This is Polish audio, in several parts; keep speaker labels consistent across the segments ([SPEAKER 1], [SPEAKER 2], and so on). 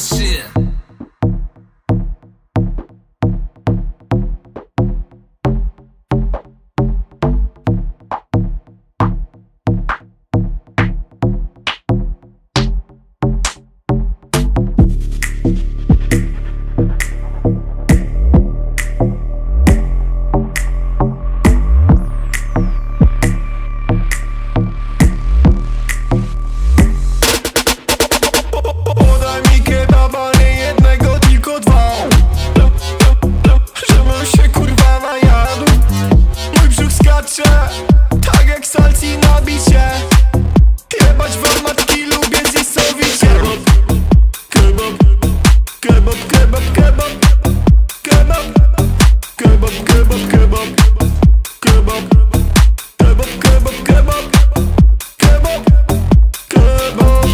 [SPEAKER 1] shit. kebab, kebab, kebab, kebab, kebab, kebab, kebab, kebab.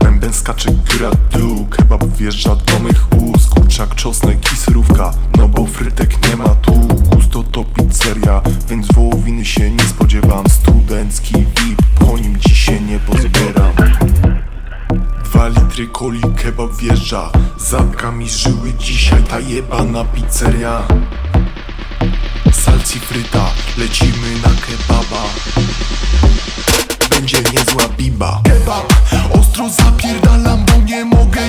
[SPEAKER 1] Bęben skacze gra dół, kebab wjeżdża do mych ust, kurczak, czosnek wołowiny się nie spodziewam. Studencki VIP Po nim dziś się nie pozbieram. Dwa litry coli kebab wjeżdża. Zapka mi żyły dzisiaj ta jebana pizzeria. Salci fryta, lecimy na kebaba. Będzie niezła biba. Kebab, ostro zapierdalam, bo nie mogę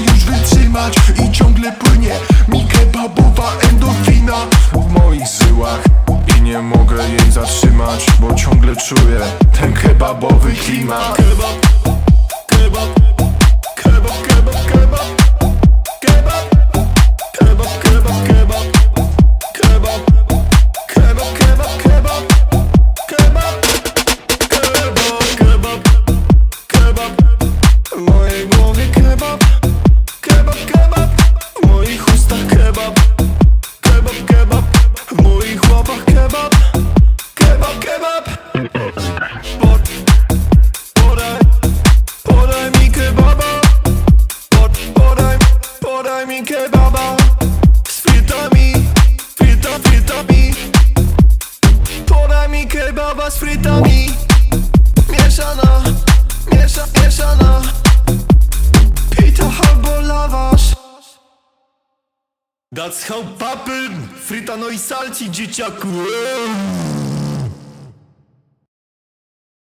[SPEAKER 1] czuję ten kebabowy klimat Kebaba z frytami Mieszana, miesza, mieszana. Pita albo lawasz That's how poppin' Frita no i salci dzieciaku